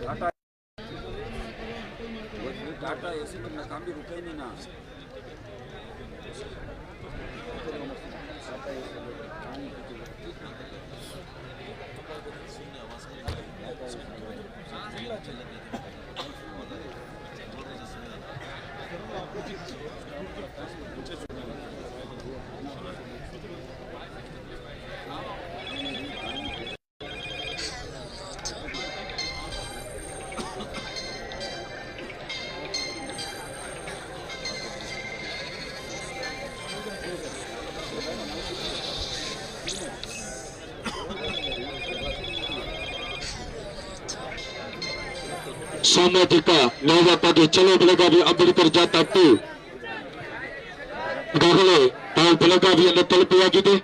टाटा टाटा ऐसे में काम भी रुका नहीं ना ಸಾಮಾಜಿಕ ನ್ಯಾಯಕ್ಕಾಗಿ ಚಲೋ ಬೆಳಗಾವಿ ಅಂಬೇಡ್ಕರ್ ಜಾಥಾಕ್ಕೆ ಈಗಾಗಲೇ ನಾವು ಬೆಳಗಾವಿಯನ್ನು ತಲುಪಿಯಾಗಿದೆ.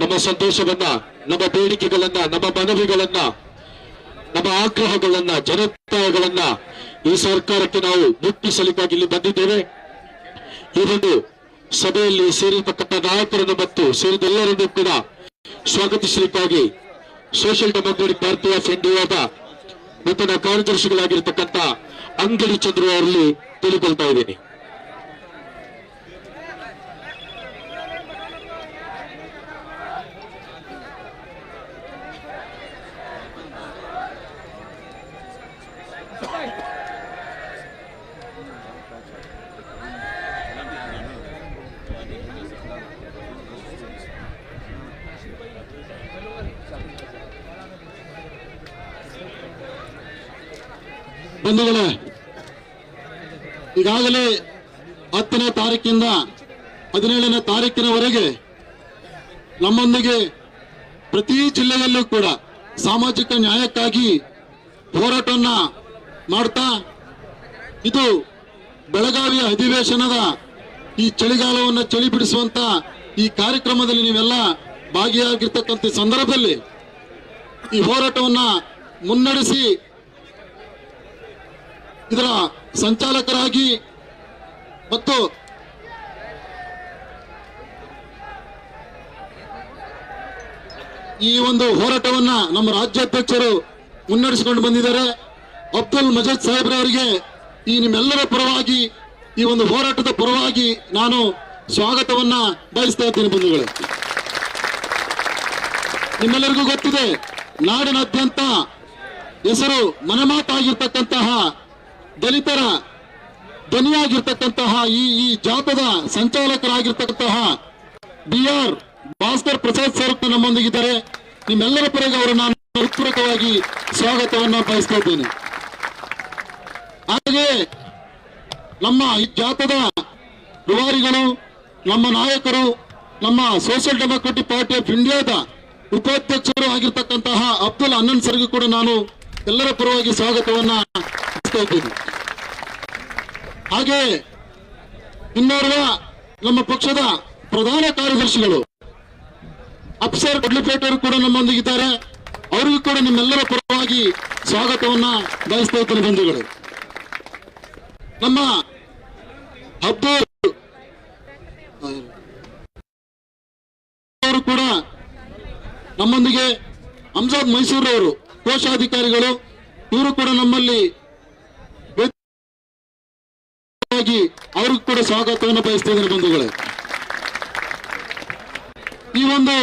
ನಮ್ಮ ಸಂದೇಶವನ್ನ, ನಮ್ಮ ಬೇಡಿಕೆಗಳನ್ನ, ನಮ್ಮ ಮನವಿಗಳನ್ನ, ನಮ್ಮ ಆಗ್ರಹಗಳನ್ನ ಜನತಾಯಗಳನ್ನ ಈ ಸರ್ಕಾರಕ್ಕೆ ನಾವು ಮುಟ್ಟಿಸಲಿಕ್ಕಾಗಿ ಇಲ್ಲಿ ಬಂದಿದ್ದೇವೆ. ಈ ಒಂದು ಸಭೆಯಲ್ಲಿ ಸೇರಿರ್ತಕ್ಕಂಥ ನಾಯಕರನ್ನು ಮತ್ತು ಸೇರಿದ ಎಲ್ಲರನ್ನೂ ಕೂಡ ಸ್ವಾಗತಿಸಲಿಕ್ಕಾಗಿ ಸೋಷಿಯಲ್ ಡೆಮೋಕ್ರೆಟಿಕ್ ಪಾರ್ಟಿ ಆಫ್ ಇಂಡಿಯಾದ ನೂತನ ಕಾರ್ಯದರ್ಶಿಗಳಾಗಿರ್ತಕ್ಕಂಥ ಅಂಗಡಿ ಚಂದ್ರು ಅವರಲ್ಲಿ ತಿಳಿಕೊಳ್ತಾ ಇದ್ದೀನಿ. ಬಂಧುಗಳೇ, ಈಗಾಗಲೇ ಹತ್ತನೇ ತಾರೀಕಿಂದ ಹದಿನೇಳನೇ ತಾರೀಕಿನವರೆಗೆ ನಮ್ಮೊಂದಿಗೆ ಪ್ರತಿ ಜಿಲ್ಲೆಯಲ್ಲೂ ಕೂಡ ಸಾಮಾಜಿಕ ನ್ಯಾಯಕ್ಕಾಗಿ ಹೋರಾಟವನ್ನ ಮಾಡ್ತಾ, ಇದು ಬೆಳಗಾವಿಯ ಅಧಿವೇಶನದ ಈ ಚಳಿಗಾಲವನ್ನು ಚಳಿ ಬಿಡಿಸುವಂತ ಈ ಕಾರ್ಯಕ್ರಮದಲ್ಲಿ ನೀವೆಲ್ಲ ಭಾಗಿಯಾಗಿರ್ತಕ್ಕಂಥ ಸಂದರ್ಭದಲ್ಲಿ ಈ ಹೋರಾಟವನ್ನ ಮುನ್ನಡೆಸಿ ಇದರ ಸಂಚಾಲಕರಾಗಿ ಮತ್ತು ಈ ಒಂದು ಹೋರಾಟವನ್ನ ನಮ್ಮ ರಾಜ್ಯಾಧ್ಯಕ್ಷರು ಮುನ್ನಡೆಸಿಕೊಂಡು ಬಂದಿದ್ದಾರೆ. ಅಬ್ದುಲ್ ಮಜದ್ ಸಾಹೇಬ್ರವರಿಗೆ ಈ ನಿಮ್ಮೆಲ್ಲರ ಪರವಾಗಿ, ಈ ಒಂದು ಹೋರಾಟದ ಪರವಾಗಿ ನಾನು ಸ್ವಾಗತವನ್ನ ಬಯಸ್ತಾ ಇರ್ತೀನಿ ಬಂಧುಗಳೇ. ನಿಮ್ಮೆಲ್ಲರಿಗೂ ಗೊತ್ತಿದೆ, ನಾಡಿನಾದ್ಯಂತ ಹೆಸರು ಮನೆಮಾತಾಗಿರ್ತಕ್ಕಂತಹ ದಲಿತರ ಧ್ವನಿಯಾಗಿರ್ತಕ್ಕಂತಹ ಈ ಈ ಜಾಥದ ಸಂಚಾಲಕರಾಗಿರ್ತಕ್ಕಂತಹ B R Bhaskar Prasad sir ನಮ್ಮೊಂದಿಗಿದ್ದಾರೆ. ನಿಮ್ಮೆಲ್ಲರ ಪರವಾಗಿ ಅವರು ನಾನು ಹೃತ್ಪೂರ್ವಕವಾಗಿ ಸ್ವಾಗತವನ್ನು ಬಯಸ್ತಾ ಇದ್ದೇನೆ. ಹಾಗೆ ನಮ್ಮ ಈ ಜಾಥದ ರುವಾರಿಗಳು ನಮ್ಮ ನಾಯಕರು, ನಮ್ಮ ಸೋಷಿಯಲ್ ಡೆಮೋಕ್ರೆಟಿಕ್ ಪಾರ್ಟಿ ಆಫ್ ಇಂಡಿಯಾದ ಉಪಾಧ್ಯಕ್ಷರು ಆಗಿರ್ತಕ್ಕಂತಹ ಅಬ್ದುಲ್ ಅನ್ನನ್ ಸರ್ಗೂ ಕೂಡ ನಾನು ಎಲ್ಲರ ಪರವಾಗಿ ಸ್ವಾಗತವನ್ನ ಇದ್ದೀನಿ ಹಾಗೆ ಇನ್ನೋರ್ವ ನಮ್ಮ ಪಕ್ಷದ ಪ್ರಧಾನ ಕಾರ್ಯದರ್ಶಿಗಳು, ಅಪ್ಸರ್ ಕೊಡ್ಲಿಪೇಟೆ ಅವರು ಕೂಡ ನಮ್ಮೊಂದಿಗಿದ್ದಾರೆ ಅವರಿಗೂ ಕೂಡ ನಿಮ್ಮೆಲ್ಲರ ಪರವಾಗಿ ಸ್ವಾಗತವನ್ನ ಬಯಸ್ತಾ ಇದ್ದೇನೆ ಬಂಧುಗಳು. ನಮ್ಮ ಅಬ್ದುಲ್ ಅವರು ಕೂಡ ನಮ್ಮೊಂದಿಗೆ ಅಂಜಾದ್ ಮೈಸೂರು ಅವರು ಕೋಶಾಧಿಕಾರಿಗಳು, ಇವರು ಕೂಡ ನಮ್ಮಲ್ಲಿ ಆಗಿ ಅವ್ರಿಗೂ ಕೂಡ ಸ್ವಾಗತವನ್ನು ಬಯಸ್ತಾ ಇದ್ದೇನೆ ಬಂಧುಗಳೇ. ಈ ಒಂದು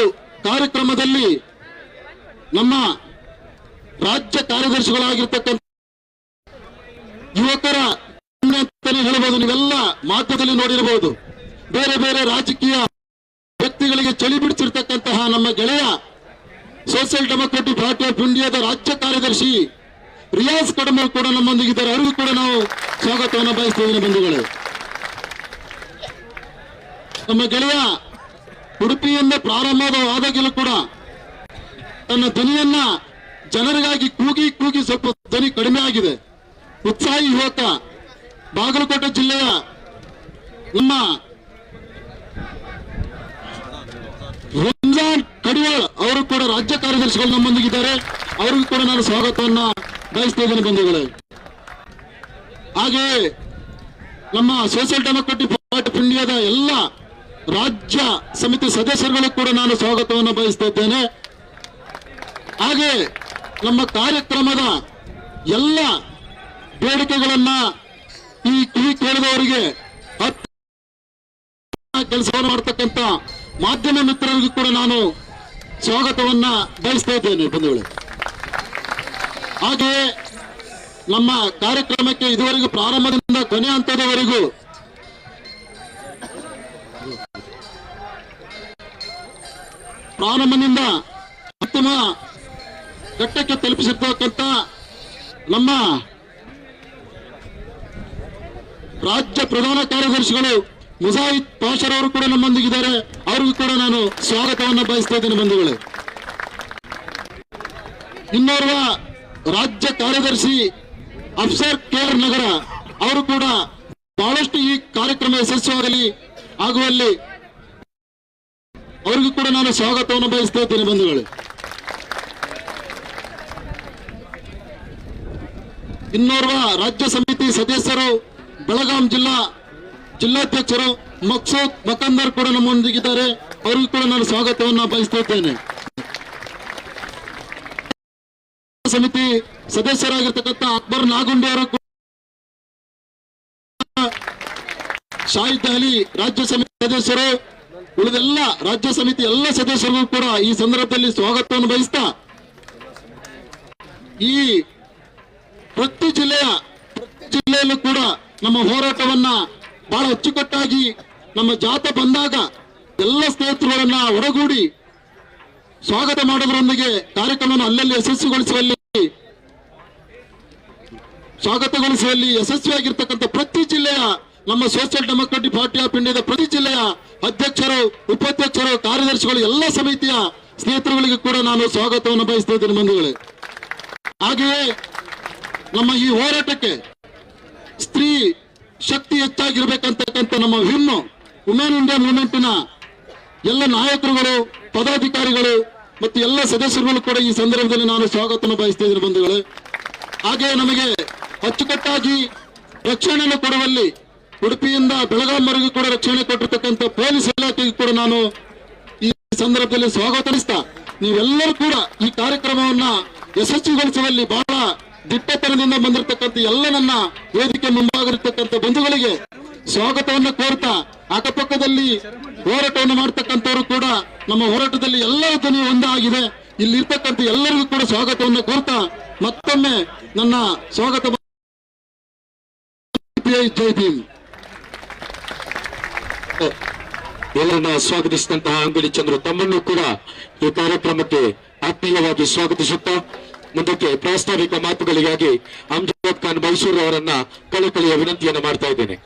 ಕಾರ್ಯಕ್ರಮದಲ್ಲಿ ನಮ್ಮ ರಾಜ್ಯ ಕಾರ್ಯದರ್ಶಿಗಳಾಗಿರ್ತಕ್ಕಂಥ ಯುವಕರ ಹೇಳಬಹುದು ನೀವೆಲ್ಲ ಮಾಧ್ಯಮದಲ್ಲಿ ನೋಡಿರಬಹುದು ಬೇರೆ ಬೇರೆ ರಾಜಕೀಯ ವ್ಯಕ್ತಿಗಳಿಗೆ ಚಳಿ ಬಿಡಿಸಿರ್ತಕ್ಕಂತಹ ನಮ್ಮ ಗೆಳೆಯ ಸೋಷಿಯಲ್ ಡೆಮೋಕ್ರೆಟಿಕ್ ಪಾರ್ಟಿ ಆಫ್ ಇಂಡಿಯಾದ ರಾಜ್ಯ ಕಾರ್ಯದರ್ಶಿ ರಿಯಾಜ್ ಕಡಮ ಕೂಡ ನಮ್ಮೊಂದಿಗಿದ್ದಾರೆ. ಅವರಿಗೂ ಕೂಡ ನಾವು ಸ್ವಾಗತವನ್ನು ಬಯಸ್ತೇವೆ ಬಂಧುಗಳು. ನಮ್ಮ ಗೆಳೆಯ ಉಡುಪಿಯಿಂದ ಪ್ರಾರಂಭದ ಆದಾಗಲೂ ಕೂಡ ತನ್ನ ಧ್ವನಿಯನ್ನ ಜನರಿಗಾಗಿ ಕೂಗಿ ಕೂಗಿ ಸ್ವಲ್ಪ ಧ್ವನಿ ಕಡಿಮೆ ಆಗಿದೆ. ಉತ್ಸಾಹಿ ಯುವಕ, ಬಾಗಲಕೋಟೆ ಜಿಲ್ಲೆಯ ನಮ್ಮ ರಂಜಾನ್ ಕಡಿವಾಳ್ ಅವರು ಕೂಡ ರಾಜ್ಯ ಕಾರ್ಯದರ್ಶಿಗಳು ನಮ್ಮೊಂದಿಗಿದ್ದಾರೆ. ಅವರಿಗೂ ಕೂಡ ನಾನು ಸ್ವಾಗತವನ್ನ ಬಯಸ್ತಾ ಇದ್ದೇನೆ ಬಂಧುಗಳೇ. ಹಾಗೆ ನಮ್ಮ ಸೋಷಿಯಲ್ ಡೆಮೋಕ್ರೆಟಿಕ್ ಪಾರ್ಟಿ ಆಫ್ ಇಂಡಿಯಾದ ಎಲ್ಲ ರಾಜ್ಯ ಸಮಿತಿ ಸದಸ್ಯರುಗಳು ಕೂಡ ನಾನು ಸ್ವಾಗತವನ್ನು ಬಯಸ್ತಾ ಇದ್ದೇನೆ. ಹಾಗೆ ನಮ್ಮ ಕಾರ್ಯಕ್ರಮದ ಎಲ್ಲ ಬೇಡಿಕೆಗಳನ್ನ ಈ ಕಿವಿ ಕೇಳಿದವರಿಗೆ ಕೆಲಸವನ್ನು ಮಾಡತಕ್ಕಂತ ಮಾಧ್ಯಮ ಮಿತ್ರರಿಗೂ ಕೂಡ ನಾನು ಸ್ವಾಗತವನ್ನ ಬಯಸ್ತಾ ಇದ್ದೇನೆ ಬಂಧುಗಳೇ. ಹಾಗೆಯೇ ನಮ್ಮ ಕಾರ್ಯಕ್ರಮಕ್ಕೆ ಇದುವರೆಗೂ ಪ್ರಾರಂಭದಿಂದ ಕೊನೆ ಹಂತದವರೆಗೂ ಪ್ರಾರಂಭದಿಂದ ಅಂತಿಮ ಘಟ್ಟಕ್ಕೆ ತಲುಪಿಸಿರ್ತಕ್ಕಂಥ ನಮ್ಮ ರಾಜ್ಯ ಪ್ರಧಾನ ಕಾರ್ಯದರ್ಶಿಗಳು ಮುಜಾಹಿದ್ ಪಾಷರ್ ಅವರು ಕೂಡ ನಮ್ಮೊಂದಿಗಿದ್ದಾರೆ. ಅವ್ರಿಗೂ ಕೂಡ ನಾನು ಸ್ವಾಗತವನ್ನು ಬಯಸ್ತಾ ಇದ್ದೇನೆ ಬಂಧುಗಳು. ಇನ್ನೋರ್ವ ರಾಜ್ಯ ಕಾರ್ಯದರ್ಶಿ ಅಫ್ಸರ್ ಕೇರ್ ನಗರ ಅವರು ಕೂಡ ಬಹಳಷ್ಟು ಈ ಕಾರ್ಯಕ್ರಮ ಯಶಸ್ವಿಯಾಗಲಿ ಆಗುವಲ್ಲಿ ಅವರಿಗೂ ಕೂಡ ನಾನು ಸ್ವಾಗತವನ್ನು ಬಯಸ್ತಾ ಇದ್ದೇನೆ ಬಂಧುಗಳು. ಇನ್ನೋರ್ವ ರಾಜ್ಯ ಸಮಿತಿ ಸದಸ್ಯರು, ಬೆಳಗಾಂ ಜಿಲ್ಲಾ ಜಿಲ್ಲಾಧ್ಯಕ್ಷರು ಮಕ್ಸೂದ್ ಮಕಂದರ್ ಕೂಡ ನಮ್ಮೊಂದಿಗಿದ್ದಾರೆ. ಅವರಿಗೂ ಕೂಡ ನಾನು ಸ್ವಾಗತವನ್ನು ಬಯಸ್ತಾ ಇದ್ದೇನೆ ಸಮಿತಿ ಸದಸ್ಯರಾಗಿರ್ತಕ್ಕಂಥ ಅಕ್ಬರ್ ನಾಗುಂಡಿ ಅವರು ಶಾಹಿದ್ ಅಲಿ ರಾಜ್ಯ ಸಮಿತಿ ಸದಸ್ಯರು, ಉಳಿದೆಲ್ಲ ರಾಜ್ಯ ಸಮಿತಿ ಎಲ್ಲ ಸದಸ್ಯರಿಗೂ ಕೂಡ ಈ ಸಂದರ್ಭದಲ್ಲಿ ಸ್ವಾಗತವನ್ನು ಬಯಸ್ತಾ ಈ ಪ್ರತಿ ಜಿಲ್ಲೆಯ ಪ್ರತಿ ಜಿಲ್ಲೆಯಲ್ಲೂ ಕೂಡ ನಮ್ಮ ಹೋರಾಟವನ್ನ ಬಹಳ ಅಚ್ಚುಕಟ್ಟಾಗಿ ನಮ್ಮ ಜಾತ ಬಂದಾಗ ಎಲ್ಲ ಸ್ನೇಹಿತರುಗಳನ್ನ ಒಡಗೂಡಿ ಸ್ವಾಗತ ಮಾಡೋದರೊಂದಿಗೆ ಕಾರ್ಯಕ್ರಮವನ್ನು ಅಲ್ಲಲ್ಲಿ ಯಶಸ್ವಿಗೊಳಿಸುವಲ್ಲಿ ಸ್ವಾಗತಗೊಳಿಸುವಲ್ಲಿ ಯಶಸ್ವಿಯಾಗಿರ್ತಕ್ಕಂಥ ಪ್ರತಿ ಜಿಲ್ಲೆಯ ನಮ್ಮ ಸೋಷಿಯಲ್ ಡೆಮೊಕ್ರಾಟಿಕ್ ಪಾರ್ಟಿ ಆಫ್ ಇಂಡಿಯಾದ ಪ್ರತಿ ಜಿಲ್ಲೆಯ ಅಧ್ಯಕ್ಷರು, ಉಪಾಧ್ಯಕ್ಷರು, ಕಾರ್ಯದರ್ಶಿಗಳು, ಎಲ್ಲ ಸಮಿತಿಯ ಸ್ನೇಹಿತರುಗಳಿಗೆ ಕೂಡ ನಾನು ಸ್ವಾಗತವನ್ನು ಬಯಸ್ತಾ ಬಂಧುಗಳೇ. ಹಾಗೆಯೇ ನಮ್ಮ ಈ ಹೋರಾಟಕ್ಕೆ ಸ್ತ್ರೀ ಶಕ್ತಿ ಹೆಚ್ಚಾಗಿರ್ಬೇಕಂತಕ್ಕಂಥ ನಮ್ಮ ವಿಮ್ ವುಮೆನ್ ಇಂಡಿಯಾ ಮೂವ್ಮೆಂಟ್ನ ಎಲ್ಲ ನಾಯಕರುಗಳು, ಪದಾಧಿಕಾರಿಗಳು ಮತ್ತು ಎಲ್ಲ ಸದಸ್ಯರುಗಳು ಕೂಡ ಈ ಸಂದರ್ಭದಲ್ಲಿ ನಾನು ಸ್ವಾಗತವನ್ನು ಬಯಸ್ತಾ ಇದ್ದೀನಿ ಬಂಧುಗಳೇ. ಹಾಗೆ ನಮಗೆ ಅಚ್ಚುಕಟ್ಟಾಗಿ ರಕ್ಷಣೆಯನ್ನು ಕೊಡುವಲ್ಲಿ ಉಡುಪಿಯಿಂದ ಬೆಳಗಾಂವರೆಗೂ ಕೂಡ ರಕ್ಷಣೆ ಕೊಟ್ಟಿರ್ತಕ್ಕಂಥ ಪೊಲೀಸ್ ಇಲಾಖೆಗೆ ಕೂಡ ನಾನು ಈ ಸಂದರ್ಭದಲ್ಲಿ ಸ್ವಾಗತಿಸ್ತಾ ನೀವೆಲ್ಲರೂ ಕೂಡ ಈ ಕಾರ್ಯಕ್ರಮವನ್ನ ಯಶಸ್ವಿಗೊಳಿಸುವಲ್ಲಿ ಬಹಳ ದಿಟ್ಟತನದಿಂದ ಬಂದಿರತಕ್ಕಂಥ ಎಲ್ಲ ನನ್ನ ವೇದಿಕೆ ಮುಂಭಾಗಿರ್ತಕ್ಕಂಥ ಬಂಧುಗಳಿಗೆ ಸ್ವಾಗತವನ್ನು ಕೋರ್ತಾ, ಅಕ್ಕಪಕ್ಕದಲ್ಲಿ ಹೋರಾಟವನ್ನು ಮಾಡ್ತಕ್ಕಂಥವರು ಕೂಡ ನಮ್ಮ ಹೋರಾಟದಲ್ಲಿ ಎಲ್ಲರ ಧ್ವನಿ ಒಂದಾಗಿದೆ ಇಲ್ಲಿ ಇರ್ತಕ್ಕಂಥ ಎಲ್ಲರಿಗೂ ಕೂಡ ಸ್ವಾಗತವನ್ನು ಕೋರ್ತಾ ಮತ್ತೊಮ್ಮೆ ನನ್ನ ಸ್ವಾಗತ ಜೈ ಭೀಮ್. ಎಲ್ಲರನ್ನ ಸ್ವಾಗತಿಸಿದಂತಹ ಅಂಗಡಿ ಚಂದ್ರು ತಮ್ಮನ್ನು ಕೂಡ ಈ ಕಾರ್ಯಕ್ರಮಕ್ಕೆ ಆತ್ಮೀಯವಾಗಿ ಸ್ವಾಗತಿಸುತ್ತಾ ಮುಂದಕ್ಕೆ ಪ್ರಾಸ್ತಾವಿಕ ಮಾತುಗಳಿಗಾಗಿ ಅಮ್ಜದ್ ಖಾನ್ ಮೈಸೂರು ಅವರನ್ನ ಕಳಕಳಿಯ ವಿನಂತಿಯನ್ನು ಮಾಡ್ತಾ ಇದ್ದೇನೆ.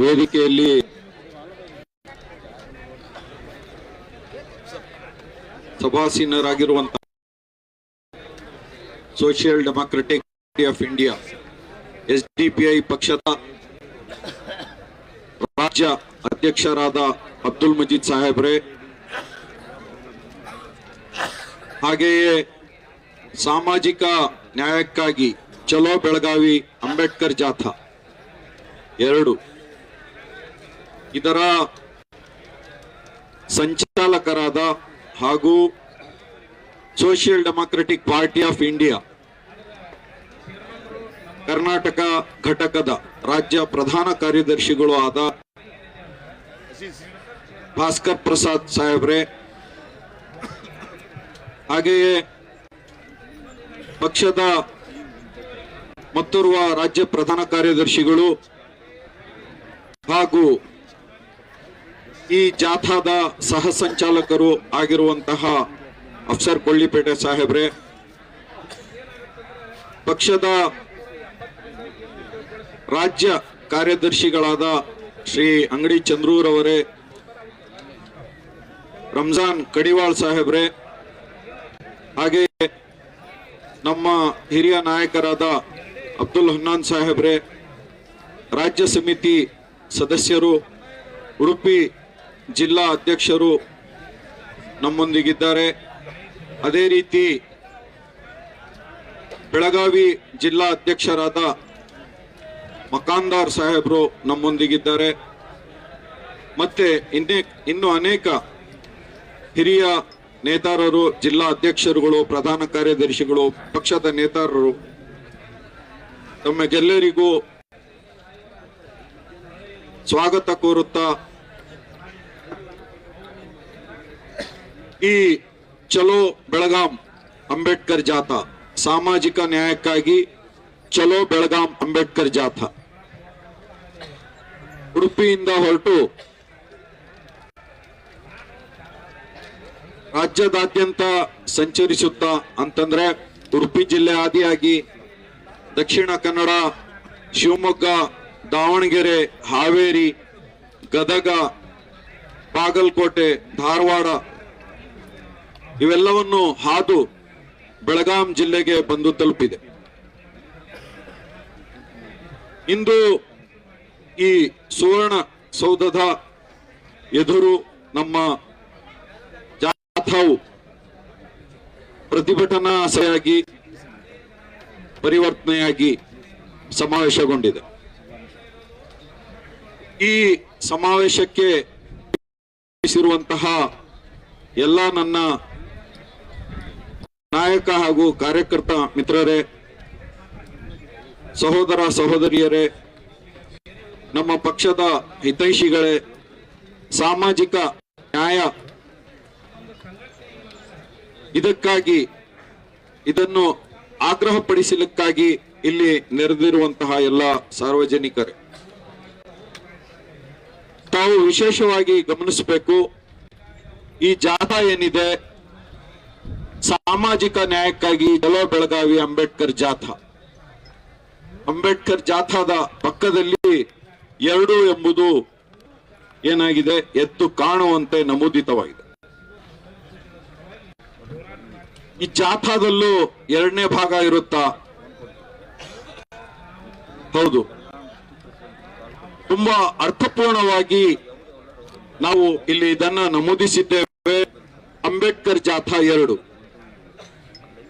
ವೇದಿಕೆಯಲ್ಲಿ ಸಭಾಸೀನರಾಗಿರುವಂತಹ social democratic party of India S DPI ಪಕ್ಷದ ರಾಜ್ಯ ಅಧ್ಯಕ್ಷರಾದ ಅಬ್ದುಲ್ ಮಜೀದ್ ಸಾಹೇಬ್ರೆ, ಹಾಗೆಯೇ ಸಾಮಾಜಿಕ ನ್ಯಾಯಕ್ಕಾಗಿ ಚಲೋ ಬೆಳಗಾವಿ ಅಂಬೇಡ್ಕರ್ ಜಾಥಾ ಎರಡು. ಇದರ ಸಂಚಾಲಕರಾದ ಹಾಗೂ social democratic party of India, Karnataka ಘಟಕದ ರಾಜ್ಯ ಪ್ರಧಾನ ಕಾರ್ಯದರ್ಶಿಗಳು ಆದ ಭಾಸ್ಕರ್ ಪ್ರಸಾದ್ ಸಾಹೇಬ್ರೆ, ಹಾಗೆಯೇ ಪಕ್ಷದ ಮತ್ತೋರ್ವ ರಾಜ್ಯ ಪ್ರಧಾನ ಕಾರ್ಯದರ್ಶಿಗಳು ಹಾಗೂ ಈ ಜಾಥಾದ ಸಹ ಸಂಚಾಲಕರು ಆಗಿರುವಂತಹ ಅಫ್ಸರ್ ಕೊಳ್ಳಿಪೇಟೆ ಸಾಹೇಬ್ರೆ, ಪಕ್ಷದ ರಾಜ್ಯ ಕಾರ್ಯದರ್ಶಿಗಳಾದ ಶ್ರೀ ಅಂಗಡಿ ಚಂದ್ರೂರವರೇ ರಂಜಾನ್ ಕಡಿವಾಳ್ ಸಾಹೇಬ್ರೆ, ಹಾಗೆ ನಮ್ಮ ಹಿರಿಯ ನಾಯಕರಾದ ಅಬ್ದುಲ್ ಹನ್ನಾನ್ ಸಾಹೇಬ್ರೆ, ರಾಜ್ಯ ಸಮಿತಿ ಸದಸ್ಯರು, ಉಡುಪಿ ಜಿಲ್ಲಾ ಅಧ್ಯಕ್ಷರು ನಮ್ಮೊಂದಿಗಿದ್ದಾರೆ. ಅದೇ ರೀತಿ ಬೆಳಗಾವಿ ಜಿಲ್ಲಾ ಅಧ್ಯಕ್ಷರಾದ ಮಕಾಂದಾರ್ ಸಾಹೇಬರು ನಮ್ಮೊಂದಿಗಿದ್ದಾರೆ. ಮತ್ತೆ ಇನ್ನೇ, ಇನ್ನು ಅನೇಕ ಹಿರಿಯ ನೇತಾರರು, ಜಿಲ್ಲಾ ಅಧ್ಯಕ್ಷರುಗಳು, ಪ್ರಧಾನ ಕಾರ್ಯದರ್ಶಿಗಳು, ಪಕ್ಷದ ನೇತಾರರು ತಮಗೆಲ್ಲರಿಗೂ ಸ್ವಾಗತ ಕೋರುತ್ತಾ ಈ ಚಲೋ ಬೆಳಗಾಂ ಅಂಬೇಡ್ಕರ್ ಜಾಥಾ, ಸಾಮಾಜಿಕ ನ್ಯಾಯಕ್ಕಾಗಿ ಚಲೋ ಬೆಳಗಾಂ ಅಂಬೇಡ್ಕರ್ ಜಾಥಾ. ಉಡುಪಿಯಿಂದ ಹೊರಟು ರಾಜ್ಯದಾದ್ಯಂತ ಸಂಚರಿಸುತ್ತಾ ಅಂತಂದ್ರೆ ಉಡುಪಿ ಜಿಲ್ಲೆ ಆದಿಯಾಗಿ ದಕ್ಷಿಣ ಕನ್ನಡ, ಶಿವಮೊಗ್ಗ, ದಾವಣಗೆರೆ, ಹಾವೇರಿ, ಗದಗ, ಬಾಗಲಕೋಟೆ, ಧಾರವಾಡ ಇವೆಲ್ಲವನ್ನು ಹಾದು ಬೆಳಗಾಂ ಜಿಲ್ಲೆಗೆ ಬಂದು ತಲುಪಿದೆ. ಇಂದು ಈ ಸುವರ್ಣ ಸೌಧದ ಎದುರು ನಮ್ಮ ಜಾಥಾವು ಪ್ರತಿಭಟನಾ ಆಸೆಯಾಗಿ ಪರಿವರ್ತನೆಯಾಗಿ ಸಮಾವೇಶಗೊಂಡಿದೆ. ಈ ಸಮಾವೇಶಕ್ಕೆ ಎಲ್ಲ ನನ್ನ ನಾಯಕ ಹಾಗೂ ಕಾರ್ಯಕರ್ತ ಮಿತ್ರರೇ, ಸಹೋದರ ಸಹೋದರಿಯರೇ, ನಮ್ಮ ಪಕ್ಷದ ಹಿತೈಷಿಗಳೇ, ಸಾಮಾಜಿಕ ನ್ಯಾಯ, ಇದಕ್ಕಾಗಿ, ಇದನ್ನು ಆಗ್ರಹಪಡಿಸಲಿಕ್ಕಾಗಿ ಇಲ್ಲಿ ನೆರೆದಿರುವಂತಹ ಎಲ್ಲ ಸಾರ್ವಜನಿಕರೇ. ತಾವು ವಿಶೇಷವಾಗಿ ಗಮನಿಸಬೇಕು, ಈ ಜಾಥಾ ಏನಿದೆ ಸಾಮಾಜಿಕ ನ್ಯಾಯಕ್ಕಾಗಿ ಚಲೋ ಬೆಳಗಾವಿ ಅಂಬೇಡ್ಕರ್ ಜಾಥಾ. ಅಂಬೇಡ್ಕರ್ ಜಾಥಾದ ಪಕ್ಕದಲ್ಲಿ ಎರಡು ಎಂಬುದು ಏನಾಗಿದೆ? ಎತ್ತು ಕಾಣುವಂತೆ ನಮೂದಿತವಾಗಿದೆ. ಈ ಜಾಥಾದಲ್ಲೂ ಎರಡನೇ ಭಾಗ ಇರುತ್ತಾ? ಹೌದು. ತುಂಬಾ ಅರ್ಥಪೂರ್ಣವಾಗಿ ನಾವು ಇಲ್ಲಿ ಇದನ್ನ ನಮೂದಿಸಿದ್ದೇವೆ. ಅಂಬೇಡ್ಕರ್ ಜಾಥಾ ಎರಡು.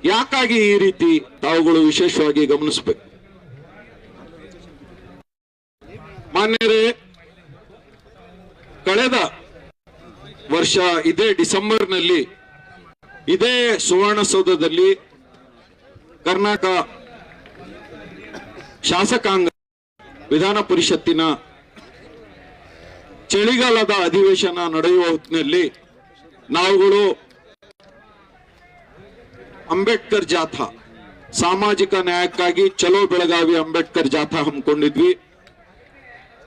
ಯಾಕಾಗಿ ಈ ರೀತಿ ತಾವುಗಳು ವಿಶೇಷವಾಗಿ ಗಮನಿಸಬೇಕು? ಮಾನ್ಯರೇ, ಕಳೆದ ವರ್ಷ ಇದೇ ಡಿಸೆಂಬರ್ನಲ್ಲಿ ಇದೇ ಸುವರ್ಣಸೌಧದಲ್ಲಿ ಕರ್ನಾಟಕ ಶಾಸಕಾಂಗ ವಿಧಾನ ಪರಿಷತ್ತಿನ ಚಳಿಗಾಲದ ಅಧಿವೇಶನ ನಡೆಯುವ ಹೊತ್ತಿನಲ್ಲಿ ನಾವುಗಳು ಅಂಬೇಡ್ಕರ್ ಜಾಥಾ. ಸಾಮಾಜಿಕ ನ್ಯಾಯಕ್ಕಾಗಿ ಚಲೋ ಬೆಳಗಾವಿ ಅಂಬೇಡ್ಕರ್ ಜಾಥಾ ಹಮ್ಮಿಕೊಂಡಿದ್ವಿ.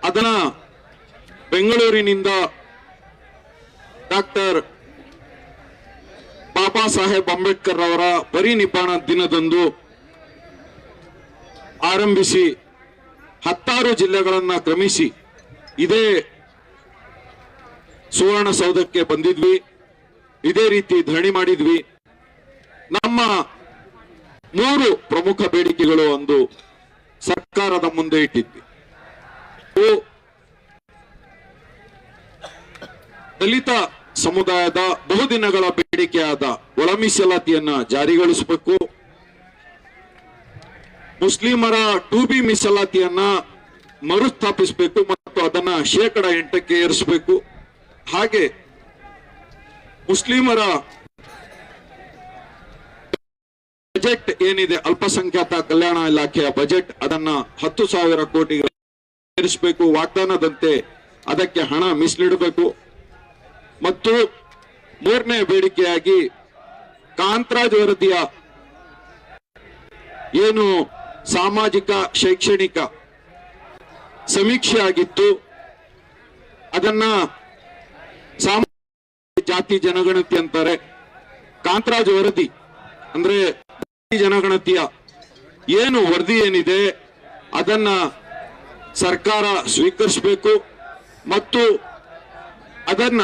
ಅದನ್ನ ಬೆಂಗಳೂರಿನಿಂದ ಡಾಕ್ಟರ್ ಬಾಬಾ ಸಾಹೇಬ್ ಅಂಬೇಡ್ಕರ್ ಅವರ ಪರಿನಿಪಾಣ ದಿನದಂದು ಆರಂಭಿಸಿ ಹತ್ತಾರು ಜಿಲ್ಲೆಗಳನ್ನ ಕ್ರಮಿಸಿ ಇದೇ ಸುವರ್ಣಸೌಧಕ್ಕೆ ಬಂದಿದ್ವಿ. ಇದೇ ರೀತಿ ಧರಣಿ ಮಾಡಿದ್ವಿ. ನಮ್ಮ ಮೂರು ಪ್ರಮುಖ ಬೇಡಿಕೆಗಳು ಒಂದು ಸರ್ಕಾರದ ಮುಂದೆ ಇಟ್ಟಿದ್ವಿ. ದಲಿತ ಸಮುದಾಯದ ಬಹುದಿನಗಳ ಬೇಡಿಕೆಯಾದ ಒಳ ಮೀಸಲಾತಿಯನ್ನ ಜಾರಿಗೊಳಿಸಬೇಕು. ಮುಸ್ಲಿಮರ ಟು ಬಿ ಮೀಸಲಾತಿಯನ್ನ ಮರುಸ್ಥಾಪಿಸಬೇಕು ಮತ್ತು ಅದನ್ನ ಶೇಕಡ ಎಂಟಕ್ಕೆ ಏರಿಸಬೇಕು. ಹಾಗೆ ಮುಸ್ಲಿಮರ ಬಜೆಟ್ ಏನಿದೆ? ಅಲ್ಪಸಂಖ್ಯಾತ ಕಲ್ಯಾಣ ಇಲಾಖೆಯ ಬಜೆಟ್, ಅದನ್ನ ಹತ್ತು ಸಾವಿರ ಕೋಟಿ ಏರಿಸಬೇಕು, ವಾಗ್ದಾನದಂತೆ ಅದಕ್ಕೆ ಹಣ ಮೀಸಲಿಡಬೇಕು. ಮತ್ತು ಮೂರನೇ ಬೇಡಿಕೆಯಾಗಿ ಕಾಂತರಾಜ್ ವರದಿಯ ಏನು ಸಾಮಾಜಿಕ, ಶೈಕ್ಷಣಿಕ ಸಮೀಕ್ಷೆ ಆಗಿತ್ತು ಅದನ್ನ ಜಾತಿ ಜನಗಣತಿ ಅಂತಾರೆ. ಕಾಂತರಾಜ್ ವರದಿ ಅಂದ್ರೆ ಜನಗಣತಿಯ ಏನು ವರದಿ ಏನಿದೆ ಅದನ್ನ ಸರ್ಕಾರ ಸ್ವೀಕರಿಸಬೇಕು ಮತ್ತು ಅದನ್ನ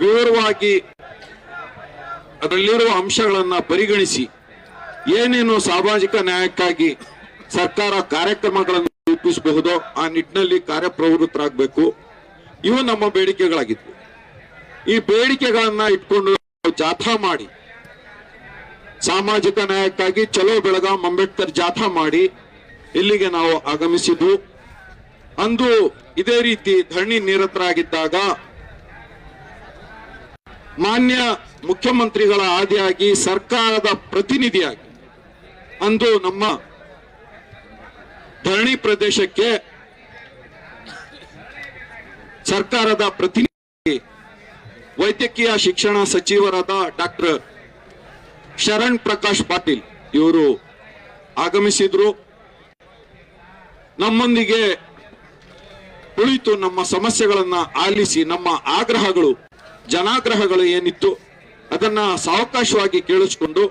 ವಿವರವಾಗಿ ಅದರಲ್ಲಿರುವ ಅಂಶಗಳನ್ನ ಪರಿಗಣಿಸಿ ಏನೇನು ಸಾಮಾಜಿಕ ನ್ಯಾಯಕ್ಕಾಗಿ ಸರ್ಕಾರ ಕಾರ್ಯಕ್ರಮಗಳನ್ನು ರೂಪಿಸಬಹುದೋ ಆ ನಿಟ್ಟಿನಲ್ಲಿ ಕಾರ್ಯಪ್ರವೃತ್ತರಾಗಬೇಕು. ಇವು ನಮ್ಮ ಬೇಡಿಕೆಗಳಾಗಿದ್ವು. ಈ ಬೇಡಿಕೆಗಳನ್ನ ಇಟ್ಕೊಂಡು ಜಾಥಾ ಮಾಡಿ ಸಾಮಾಜಿಕ ನ್ಯಾಯಕ್ಕಾಗಿ ಚಲೋ ಬೆಳಗಾಂ ಅಂಬೇಡ್ಕರ್ ಜಾಥಾ ಮಾಡಿ ಇಲ್ಲಿಗೆ ನಾವು ಆಗಮಿಸಿದ್ವು ಅಂದು ಇದೇ ರೀತಿ ಧರಣಿ ನಿರತರಾಗಿದ್ದಾಗ ಮಾನ್ಯ ಮುಖ್ಯಮಂತ್ರಿಗಳ ಆದಿಯಾಗಿ ಸರ್ಕಾರದ ಪ್ರತಿನಿಧಿಯಾಗಿ ಅಂದು ನಮ್ಮ ಧರಣಿ ಪ್ರದೇಶಕ್ಕೆ ಸರ್ಕಾರದ ಪ್ರತಿನಿಧಿ, ವೈದ್ಯಕೀಯ ಶಿಕ್ಷಣ ಸಚಿವರಾದ ಡಾಕ್ಟರ್ ಶರಣ್ ಪ್ರಕಾಶ್ ಪಾಟೀಲ್ ಇವರು ಆಗಮಿಸಿದ್ರು. ನಮ್ಮೊಂದಿಗೆ ಕುಳಿತು ನಮ್ಮ ಸಮಸ್ಯೆಗಳನ್ನ ಆಲಿಸಿ ನಮ್ಮ ಆಗ್ರಹಗಳು, ಜನಾಗ್ರಹಗಳು ಏನಿತ್ತು ಅದನ್ನ ಸಾವಕಾಶವಾಗಿ ಕೇಳಿಸ್ಕೊಂಡು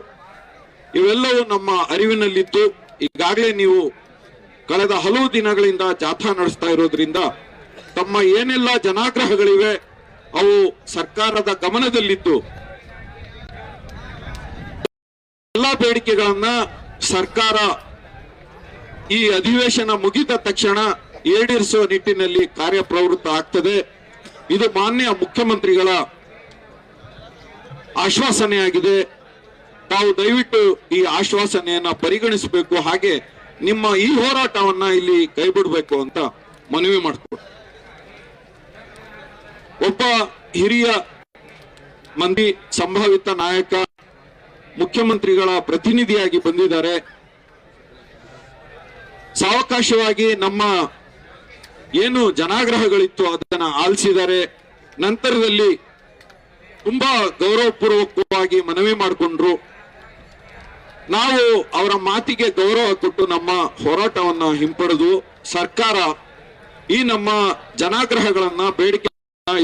ಇವೆಲ್ಲವೂ ನಮ್ಮ ಅರಿವಿನಲ್ಲಿತ್ತು ಈಗಾಗಲೇ ನೀವು ಕಳೆದ ಹಲವು ದಿನಗಳಿಂದ ಜಾಥಾ ನಡೆಸ್ತಾ ಇರೋದ್ರಿಂದ ತಮ್ಮ ಏನೆಲ್ಲ ಜನಾಗ್ರಹಗಳಿವೆ ಅವು ಸರ್ಕಾರದ ಗಮನದಲ್ಲಿದ್ದು ಎಲ್ಲ ಬೇಡಿಕೆಗಳನ್ನ ಸರ್ಕಾರ ಈ ಅಧಿವೇಶನ ಮುಗಿದ ತಕ್ಷಣ ಈಡೇರಿಸುವ ನಿಟ್ಟಿನಲ್ಲಿ ಕಾರ್ಯಪ್ರವೃತ್ತ ಆಗ್ತದೆ. ಇದು ಮಾನ್ಯ ಮುಖ್ಯಮಂತ್ರಿಗಳ ಆಶ್ವಾಸನೆಯಾಗಿದೆ. ತಾವು ದಯವಿಟ್ಟು ಈ ಆಶ್ವಾಸನೆಯನ್ನ ಪರಿಗಣಿಸಬೇಕು. ಹಾಗೆ ನಿಮ್ಮ ಈ ಹೋರಾಟವನ್ನ ಇಲ್ಲಿ ಕೈಬಿಡಬೇಕು ಅಂತ ಮನವಿ ಮಾಡಿಕೊಡ ಒಬ್ಬ ಹಿರಿಯ ಮಂದಿ ಸಂಭಾವಿತ ನಾಯಕ ಮುಖ್ಯಮಂತ್ರಿಗಳ ಪ್ರತಿನಿಧಿಯಾಗಿ ಬಂದಿದ್ದಾರೆ. ಸಾವಕಾಶವಾಗಿ ನಮ್ಮ ಏನು ಜನಾಗ್ರಹಗಳಿತ್ತು ಅದನ್ನ ಆಲಿಸಿದ್ದಾರೆ. ನಂತರದಲ್ಲಿ ತುಂಬಾ ಗೌರವಪೂರ್ವಕವಾಗಿ ಮನವಿ ಮಾಡಿಕೊಂಡ್ರು. ನಾವು ಅವರ ಮಾತಿಗೆ ಗೌರವ ಕೊಟ್ಟು ನಮ್ಮ ಹೋರಾಟವನ್ನ ಹಿಂಪಡೆದು ಸರ್ಕಾರ ಈ ನಮ್ಮ ಜನಾಗ್ರಹಗಳನ್ನ ಬೇಡಿಕೆ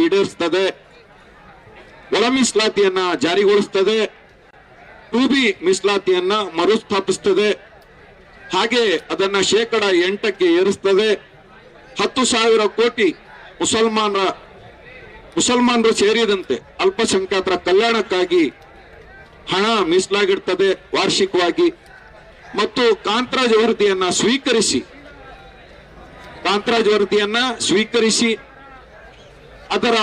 ಈಡೇರಿಸ್ತದೆ. ಒಳ ಮೀಸಲಾತಿಯನ್ನ ಜಾರಿಗೊಳಿಸ್ತದೆ. ಟು ಬಿ ಮೀಸಲಾತಿಯನ್ನ ಮರುಸ್ಥಾಪಿಸ್ತದೆ. ಹಾಗೆ ಅದನ್ನ ಶೇಕಡ ಎಂಟಕ್ಕೆ ಏರಿಸ್ತದೆ. ಹತ್ತು ಸಾವಿರ ಕೋಟಿ ಮುಸಲ್ಮಾನರ ಮುಸಲ್ಮಾನರು ಸೇರಿದಂತೆ ಅಲ್ಪಸಂಖ್ಯಾತರ ಕಲ್ಯಾಣಕ್ಕಾಗಿ ಹಣ ಮೀಸಲಾಗಿರ್ತದೆ ವಾರ್ಷಿಕವಾಗಿ. ಮತ್ತು ಕಾಂತರಾಜ್ ವರದಿಯನ್ನ ಸ್ವೀಕರಿಸಿ, ಕಾಂತರಾಜ್ ವರದಿಯನ್ನ ಸ್ವೀಕರಿಸಿ ಅದರ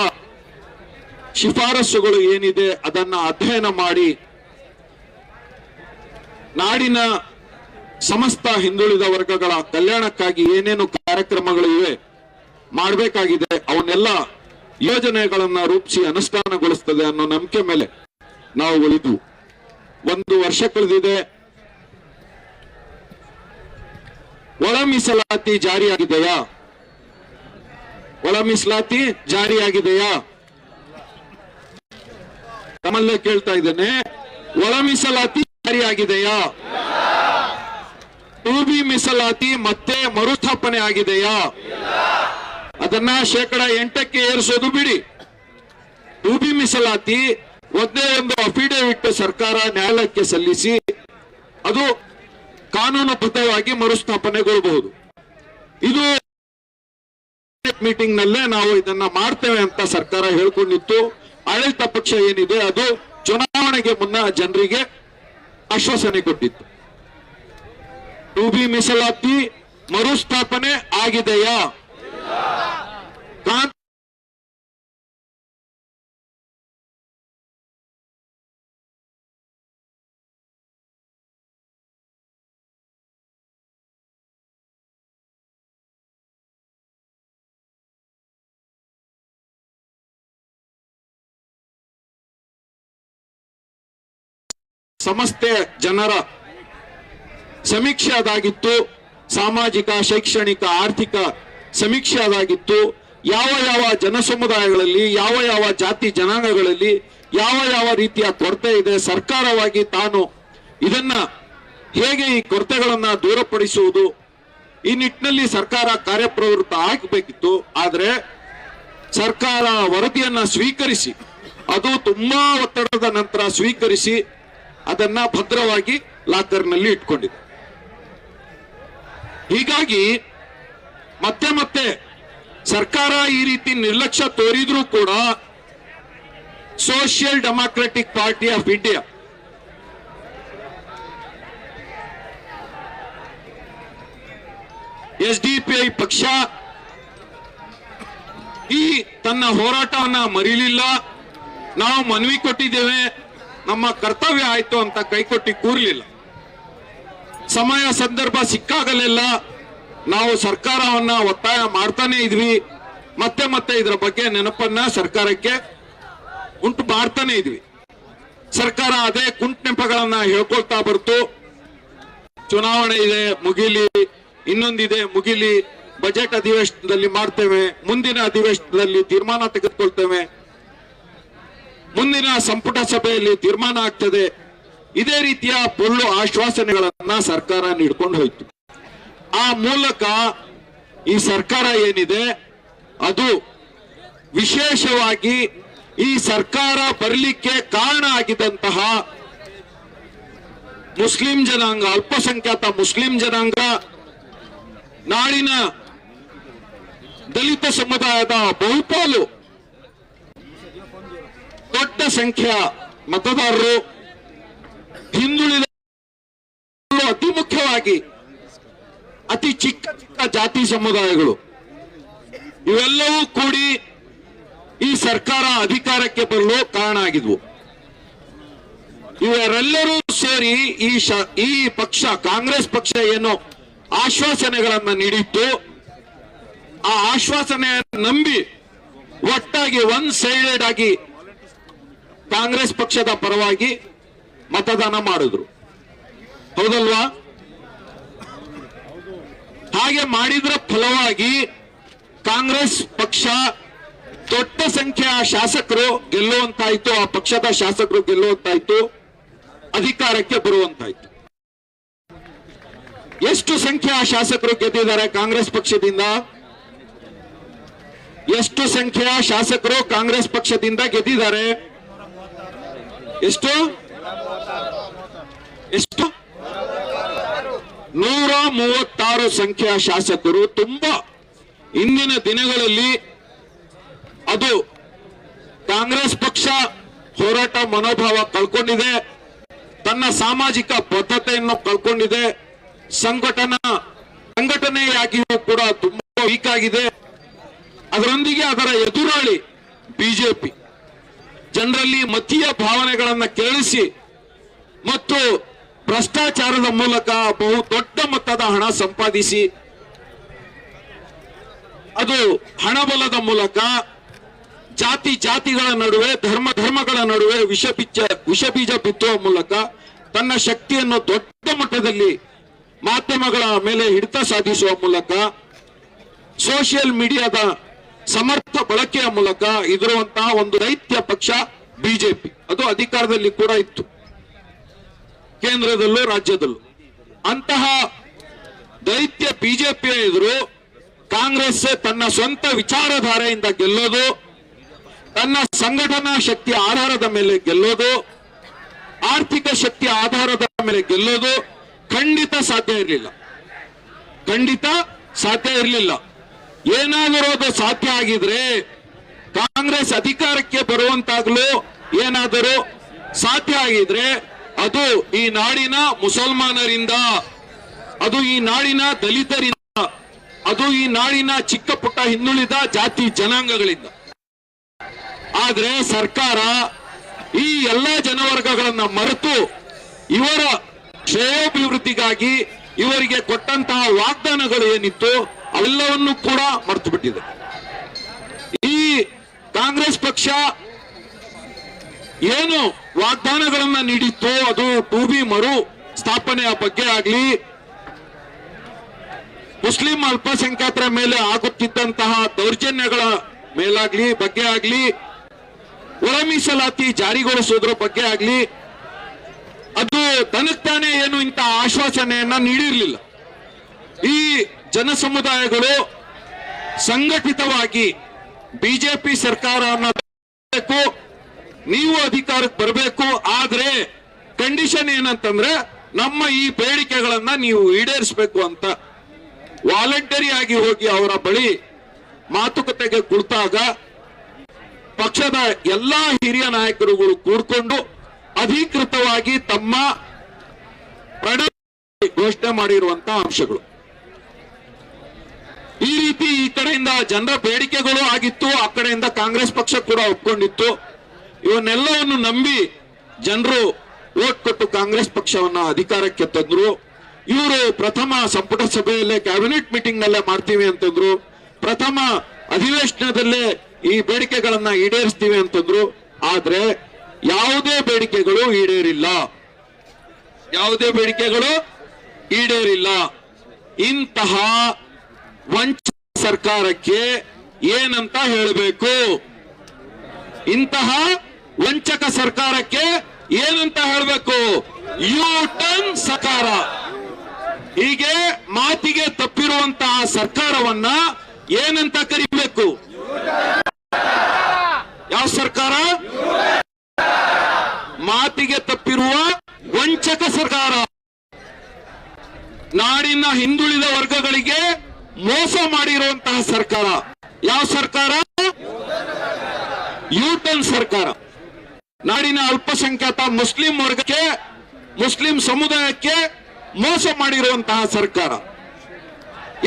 ಶಿಫಾರಸುಗಳು ಏನಿದೆ ಅದನ್ನ ಅಧ್ಯಯನ ಮಾಡಿ ನಾಡಿನ ಸಮಸ್ತ ಹಿಂದುಳಿದ ವರ್ಗಗಳ ಕಲ್ಯಾಣಕ್ಕಾಗಿ ಏನೇನು ಕಾರ್ಯಕ್ರಮಗಳು ಇವೆ ಮಾಡಬೇಕಾಗಿದೆ, ಅವನ್ನೆಲ್ಲ ಯೋಜನೆಗಳನ್ನ ರೂಪಿಸಿ ಅನುಷ್ಠಾನಗೊಳಿಸ್ತದೆ ಅನ್ನೋ ನಂಬಿಕೆ ಮೇಲೆ ನಾವು ಉಳಿದು ಒಂದು ವರ್ಷ ಕಳೆದಿದೆ. ಒಳ ಮೀಸಲಾತಿ ಜಾರಿಯಾಗಿದೆಯಾ? ಒಳ ಮೀಸಲಾತಿ ಜಾರಿಯಾಗಿದೆಯಾ? ತಮ್ಮಲ್ಲೇ ಕೇಳ್ತಾ ಇದ್ದೇನೆ. ಒಳ ಮೀಸಲಾತಿ ಜಾರಿಯಾಗಿದೆಯಾ ಟು ಬಿ ಮೀಸಲಾತಿ ಮತ್ತೆ ಮರುಸ್ಥಾಪನೆ ಆಗಿದೆಯಾ? ಅದನ್ನ ಶೇಕಡ ಎಂಟಕ್ಕೆ ಏರಿಸೋದು ಬಿಡಿ. ಟು ಬಿ ಮೀಸಲಾತಿ ಒಂದೇ ಒಂದು ಅಫಿಡೇವಿಟ್ ಸರ್ಕಾರ ನ್ಯಾಯಾಲಯಕ್ಕೆ ಸಲ್ಲಿಸಿ ಅದು ಕಾನೂನುಬದ್ಧವಾಗಿ ಮರುಸ್ಥಾಪನೆಗೊಳ್ಳಬಹುದು ಇದು ಮೀಟಿಂಗ್ ನಲ್ಲೇ ನಾವು ಇದನ್ನ ಮಾಡ್ತೇವೆ ಅಂತ ಸರ್ಕಾರ ಹೇಳ್ಕೊಂಡಿತ್ತು. ಆಡಳಿತ ಪಕ್ಷ ಏನಿದೆ ಅದು ಚುನಾವಣೆಗೆ ಮುನ್ನ ಜನರಿಗೆ ಆಶ್ವಾಸನೆ ಕೊಟ್ಟಿತ್ತು. ಟು ಬಿ ಮೀಸಲಾತಿ ಮರುಸ್ಥಾಪನೆ ಆಗಿದೆಯಾ? ಸಮಸ್ತೆ ಜನರ ಸಮೀಕ್ಷೆ ಅದಾಗಿತ್ತು ಸಾಮಾಜಿಕ, ಶೈಕ್ಷಣಿಕ, ಆರ್ಥಿಕ ಸಮೀಕ್ಷೆ ಅದಾಗಿತ್ತು ಯಾವ ಯಾವ ಜನಸಮುದಾಯಗಳಲ್ಲಿ, ಯಾವ ಯಾವ ಜಾತಿ ಜನಾಂಗಗಳಲ್ಲಿ, ಯಾವ ಯಾವ ರೀತಿಯ ಕೊರತೆ ಇದೆ, ಸರ್ಕಾರವಾಗಿ ತಾನು ಇದನ್ನ ಹೇಗೆ ಈ ಕೊರತೆಗಳನ್ನ ದೂರಪಡಿಸುವುದು, ಈ ನಿಟ್ಟಿನಲ್ಲಿ ಸರ್ಕಾರ ಕಾರ್ಯಪ್ರವೃತ್ತ ಆಗಬೇಕಿತ್ತು. ಆದರೆ ಸರ್ಕಾರ ವರದಿಯನ್ನ ಸ್ವೀಕರಿಸಿ, ಅದು ತುಂಬಾ ಒತ್ತಡದ ನಂತರ ಸ್ವೀಕರಿಸಿ ಅದನ್ನ ಭದ್ರವಾಗಿ ಲಾಕರ್ನಲ್ಲಿ ಇಟ್ಕೊಂಡಿದೆ. ಹೀಗಾಗಿ ಮತ್ತೆ ಮತ್ತೆ ಸರ್ಕಾರ ಈ ರೀತಿ ನಿರ್ಲಕ್ಷ್ಯ ತೋರಿದ್ರೂ ಕೂಡ social democratic party of India S D ಪಕ್ಷ ಈ ತನ್ನ ಹೋರಾಟವನ್ನ ಮರೀಲಿಲ್ಲ. ನಾವು ಮನವಿ ಕೊಟ್ಟಿದ್ದೇವೆ. ನಮ್ಮ ಕರ್ತವ್ಯ ಆಯ್ತು ಅಂತ ಕೈಕೊಟ್ಟಿ ಕೂರ್ಲಿಲ್ಲ. ಸಮಯ ಸಂದರ್ಭ ಸಿಕ್ಕಾಗಲೆಲ್ಲ. ನಾವು ಸರ್ಕಾರವನ್ನ ಒತ್ತಾಯ ಮಾಡ್ತಾನೆ ಇದ್ವಿ. ಮತ್ತೆ ಮತ್ತೆ ಇದರ ಬಗ್ಗೆ ನೆನಪನ್ನ ಸರ್ಕಾರಕ್ಕೆ ಉಂಟು ಮಾಡ್ತಾನೆ ಇದ್ವಿ. ಸರ್ಕಾರ ಅದೇ ಕುಂಟ್ ನೆಪಗಳನ್ನ ಹೇಳ್ಕೊಳ್ತಾ ಬರ್ತು. ಚುನಾವಣೆ ಇದೆ, ಮುಗಿಲಿ. ಇನ್ನೊಂದಿದೆ, ಮುಗಿಲಿ. ಬಜೆಟ್ ಅಧಿವೇಶನದಲ್ಲಿ ಮಾಡ್ತೇವೆ. ಮುಂದಿನ ಅಧಿವೇಶನದಲ್ಲಿ ತೀರ್ಮಾನ ತೆಗೆದುಕೊಳ್ತೇವೆ. ಮುಂದಿನ ಸಂಪುಟ ಸಭೆಯಲ್ಲಿ ತೀರ್ಮಾನ ಆಗ್ತದೆ. ಇದೇ ರೀತಿಯ ಪೊಳ್ಳು ಆಶ್ವಾಸನೆಗಳನ್ನ ಸರ್ಕಾರ ನೀಡ್ಕೊಂಡು ಹೋಯ್ತು. ಆ ಮೂಲಕ ಈ ಸರ್ಕಾರ ಏನಿದೆ, ಅದು ವಿಶೇಷವಾಗಿ ಈ ಸರ್ಕಾರ ಬರಲಿಕ್ಕೆ ಕಾರಣ ಆಗಿದ್ದಂತಹ ಮುಸ್ಲಿಂ ಜನಾಂಗ, ಅಲ್ಪಸಂಖ್ಯಾತ ಮುಸ್ಲಿಂ ಜನಾಂಗ, ನಾಡಿನ ದಲಿತ ಸಮುದಾಯದ ಬಹುಪಾಲು ದೊಡ್ಡ ಸಂಖ್ಯೆಯ ಮತದಾರರು ಹಿಂದುಳಿದ ಅತಿ ಮುಖ್ಯವಾಗಿ ಅತಿ ಚಿಕ್ಕ ಚಿಕ್ಕ ಜಾತಿ ಸಮುದಾಯಗಳು. ಇವೆಲ್ಲವೂ ಕೂಡಿ ಈ ಸರ್ಕಾರ ಅಧಿಕಾರಕ್ಕೆ ಬರಲು ಕಾರಣ ಆಗಿದ್ವು. ಇವರೆಲ್ಲರೂ ಸೇರಿ ಈ ಈ ಪಕ್ಷ, ಕಾಂಗ್ರೆಸ್ ಪಕ್ಷ ಏನು ಆಶ್ವಾಸನೆಗಳನ್ನ ನೀಡಿತ್ತು. ಆ ಆಶ್ವಾಸನೆ ನಂಬಿ ಒಟ್ಟಾಗಿ ಒನ್ ಸೈಡೆಡ್ ಆಗಿ ಕಾಂಗ್ರೆಸ್ ಪಕ್ಷದ ಪರವಾಗಿ ಮತದಾನ ಮಾಡಿದ್ರು. ಹೌದಲ್ವಾ? ಹಾಗೆ ಮಾಡಿದ್ರ ಫಲವಾಗಿ ಕಾಂಗ್ರೆಸ್ ಪಕ್ಷ ದೊಡ್ಡ ಸಂಖ್ಯೆಯ ಶಾಸಕರು ಗೆಲ್ಲುವಂತಾಯ್ತು, ಆ ಪಕ್ಷದ ಶಾಸಕರು ಗೆಲ್ಲುವಂತಾಯ್ತು, ಅಧಿಕಾರಕ್ಕೆ ಬರುವಂತಾಯ್ತು. ಎಷ್ಟು ಸಂಖ್ಯೆಯ ಶಾಸಕರು ಗೆದ್ದಿದ್ದಾರೆ ಕಾಂಗ್ರೆಸ್ ಪಕ್ಷದಿಂದ? ಎಷ್ಟು ಸಂಖ್ಯೆಯ ಶಾಸಕರು ಕಾಂಗ್ರೆಸ್ ಪಕ್ಷದಿಂದ ಗೆದ್ದಿದ್ದಾರೆ? ಎಷ್ಟು? ಎಷ್ಟು? ನೂರ ಮೂವತ್ತಾರು ಸಂಖ್ಯಾ ಶಾಸಕರು. ತುಂಬಾ ಇಂದಿನ ದಿನಗಳಲ್ಲಿ ಅದು ಕಾಂಗ್ರೆಸ್ ಪಕ್ಷ ಹೋರಾಟ ಮನೋಭಾವ ಕಳ್ಕೊಂಡಿದೆ. ತನ್ನ ಸಾಮಾಜಿಕ ಬದ್ಧತೆಯನ್ನು ಕಳ್ಕೊಂಡಿದೆ. ಸಂಘಟನಾ ಸಂಘಟನೆಯಾಗಿಯೂ ಕೂಡ ತುಂಬಾ ವೀಕ್ ಆಗಿದೆ. ಅದರೊಂದಿಗೆ ಅದರ ಎದುರಾಳಿ ಬಿಜೆಪಿ. ಜನರಲ್ಲಿ ಮತೀಯ ಭಾವನೆಗಳನ್ನು ಕೇಳಿಸಿ ಮತ್ತು ಭ್ರಷ್ಟಾಚಾರದ ಮೂಲಕ ಬಹು ದೊಡ್ಡ ಮೊತ್ತದ ಹಣ ಸಂಪಾದಿಸಿ, ಅದು ಹಣಬಲದ ಮೂಲಕ ಜಾತಿ ಜಾತಿಗಳ ನಡುವೆ, ಧರ್ಮ ಧರ್ಮಗಳ ನಡುವೆ ವಿಷ ಬೀಜ ಬಿತ್ತುವ ಮೂಲಕ ತನ್ನ ಶಕ್ತಿಯನ್ನು ದೊಡ್ಡ ಮಟ್ಟದಲ್ಲಿ ಮಾಧ್ಯಮಗಳ ಮೇಲೆ ಹಿಡಿತ ಸಾಧಿಸುವ ಮೂಲಕ ಸೋಷಿಯಲ್ ಮೀಡಿಯಾದ ಸಮರ್ಥ ಬಳಕೆಯ ಮೂಲಕ ಇದಿರುವಂತಹ ಒಂದು ದೈತ್ಯ ಪಕ್ಷ ಬಿಜೆಪಿ. ಅದು ಅಧಿಕಾರದಲ್ಲಿ ಕೂಡ ಇತ್ತು. ಕೇಂದ್ರದಲ್ಲೂ ರಾಜ್ಯದಲ್ಲೂ. ಅಂತಹ ದೈತ್ಯ ಬಿಜೆಪಿ ಎದುರು ಕಾಂಗ್ರೆಸ್ ತನ್ನ ಸ್ವಂತ ವಿಚಾರಧಾರೆಯಿಂದ ಗೆಲ್ಲೋದು, ತನ್ನ ಸಂಘಟನಾ ಶಕ್ತಿಯ ಆಧಾರದ ಮೇಲೆ ಗೆಲ್ಲೋದು, ಆರ್ಥಿಕ ಶಕ್ತಿಯ ಆಧಾರದ ಮೇಲೆ ಗೆಲ್ಲೋದು ಖಂಡಿತ ಸಾಧ್ಯ ಇರಲಿಲ್ಲ. ಖಂಡಿತ ಸಾಧ್ಯ ಇರಲಿಲ್ಲ. ಏನಾದರೂ ಅದು ಸಾಧ್ಯ ಆಗಿದ್ರೆ ಕಾಂಗ್ರೆಸ್ ಅಧಿಕಾರಕ್ಕೆ ಬರುವಂತಾಗ್ಲೂ ಏನಾದರೂ ಸಾಧ್ಯ ಆಗಿದ್ರೆ ಅದು ಈ ನಾಡಿನ ಮುಸಲ್ಮಾನರಿಂದ, ಅದು ಈ ನಾಡಿನ ದಲಿತರಿಂದ, ಅದು ಈ ನಾಡಿನ ಚಿಕ್ಕ ಪುಟ್ಟ ಹಿಂದುಳಿದ ಜಾತಿ ಜನಾಂಗಗಳಿಂದ. ಆದ್ರೆ ಸರ್ಕಾರ ಈ ಎಲ್ಲ ಜನವರ್ಗಗಳನ್ನ ಮರೆತು ಇವರ ಶ್ರೇಯೋಭಿವೃದ್ಧಿಗಾಗಿ ಇವರಿಗೆ ಕೊಟ್ಟಂತಹ ವಾಗ್ದಾನಗಳು ಏನಿತ್ತು ಅವೆಲ್ಲವನ್ನು ಕೂಡ ಮರೆತು ಬಿಟ್ಟಿದೆ. ಈ ಕಾಂಗ್ರೆಸ್ ಪಕ್ಷ ಏನು ವಾಗ್ದಾನಗಳನ್ನ ನೀಡಿತ್ತೋ ಅದು ಟು ಬಿ ಮರು ಸ್ಥಾಪನೆಯ ಬಗ್ಗೆ ಆಗಲಿ, ಮುಸ್ಲಿಂ ಅಲ್ಪಸಂಖ್ಯಾತರ ಮೇಲೆ ಆಗುತ್ತಿದ್ದಂತಹ ದೌರ್ಜನ್ಯಗಳ ಮೇಲಾಗ್ಲಿ, ಬಗ್ಗೆ ಆಗ್ಲಿ ಒಳ ಮೀಸಲಾತಿ ಜಾರಿಗೊಳಿಸೋದ್ರ ಬಗ್ಗೆ ಆಗ್ಲಿ, ಅದು ತನಕ್ತಾನೆ ಏನು ಇಂಥ ಆಶ್ವಾಸನೆಯನ್ನ ನೀಡಿರಲಿಲ್ಲ. ಈ ಜನ ಸಮುದಾಯಗಳು ಸಂಘಟಿತವಾಗಿ ಬಿಜೆಪಿ ಸರ್ಕಾರವನ್ನು ನೀವು ಅಧಿಕಾರಕ್ಕೆ ಬರಬೇಕು, ಆದ್ರೆ ಕಂಡೀಷನ್ ಏನಂತಂದ್ರೆ ನಮ್ಮ ಈ ಬೇಡಿಕೆಗಳನ್ನ ನೀವು ಈಡೇರಿಸಬೇಕು ಅಂತ. ವಾಲಂಟರಿ ಆಗಿ ಹೋಗಿ ಅವರ ಬಳಿ ಮಾತುಕತೆಗೆ ಕುಳಿತಾಗ ಪಕ್ಷದ ಎಲ್ಲಾ ಹಿರಿಯ ನಾಯಕರುಗಳು ಕೂಡ್ಕೊಂಡು ಅಧಿಕೃತವಾಗಿ ತಮ್ಮ ಪ್ರಣ ಘೋಷಣೆ ಮಾಡಿರುವಂತಹ ಅಂಶಗಳು. ಈ ರೀತಿ ಈ ಕಡೆಯಿಂದ ಜನರ ಬೇಡಿಕೆಗಳು ಆಗಿತ್ತು, ಆ ಕಡೆಯಿಂದ ಕಾಂಗ್ರೆಸ್ ಪಕ್ಷ ಕೂಡ ಒಪ್ಕೊಂಡಿತ್ತು. ಇವನ್ನೆಲ್ಲವನ್ನು ನಂಬಿ ಜನರು ಓಟ್ ಕೊಟ್ಟು ಕಾಂಗ್ರೆಸ್ ಪಕ್ಷವನ್ನ ಅಧಿಕಾರಕ್ಕೆ ತಂದ್ರು. ಇವರು ಪ್ರಥಮ ಸಂಪುಟ ಸಭೆಯಲ್ಲೇ ಕ್ಯಾಬಿನೆಟ್ ಮೀಟಿಂಗ್ ನಲ್ಲೇ ಮಾಡ್ತೀವಿ ಅಂತಂದ್ರು. ಪ್ರಥಮ ಅಧಿವೇಶನದಲ್ಲೇ ಈ ಬೇಡಿಕೆಗಳನ್ನ ಈಡೇರಿಸ್ತೀವಿ ಅಂತಂದ್ರು. ಆದ್ರೆ ಯಾವುದೇ ಬೇಡಿಕೆಗಳು ಈಡೇರಿಲ್ಲ. ಯಾವುದೇ ಬೇಡಿಕೆಗಳು ಈಡೇರಿಲ್ಲ. ಇಂತಹ ವಂಚ ಸರ್ಕಾರಕ್ಕೆ ಏನಂತ ಹೇಳಬೇಕು? ಇಂತಹ ವಂಚಕ ಸರ್ಕಾರಕ್ಕೆ ಏನಂತ ಹೇಳಬೇಕು? ಯು ಟರ್ನ್ ಸರ್ಕಾರ. ಹೀಗೆ ಮಾತಿಗೆ ತಪ್ಪಿರುವಂತಹ ಸರ್ಕಾರವನ್ನ ಏನಂತ ಕರಿಬೇಕು? ಯಾವ ಸರ್ಕಾರ? ಮಾತಿಗೆ ತಪ್ಪಿರುವ ವಂಚಕ ಸರ್ಕಾರ. ನಾಡಿನ ಹಿಂದುಳಿದ ವರ್ಗಗಳಿಗೆ ಮೋಸ ಮಾಡಿರುವಂತಹ ಸರ್ಕಾರ. ಯಾವ ಸರ್ಕಾರ? ಯೂಟನ್ ಸರ್ಕಾರ. ನಾಡಿನ ಅಲ್ಪಸಂಖ್ಯಾತ ಮುಸ್ಲಿಂ ವರ್ಗಕ್ಕೆ, ಮುಸ್ಲಿಂ ಸಮುದಾಯಕ್ಕೆ ಮೋಸ ಮಾಡಿರುವಂತಹ ಸರ್ಕಾರ.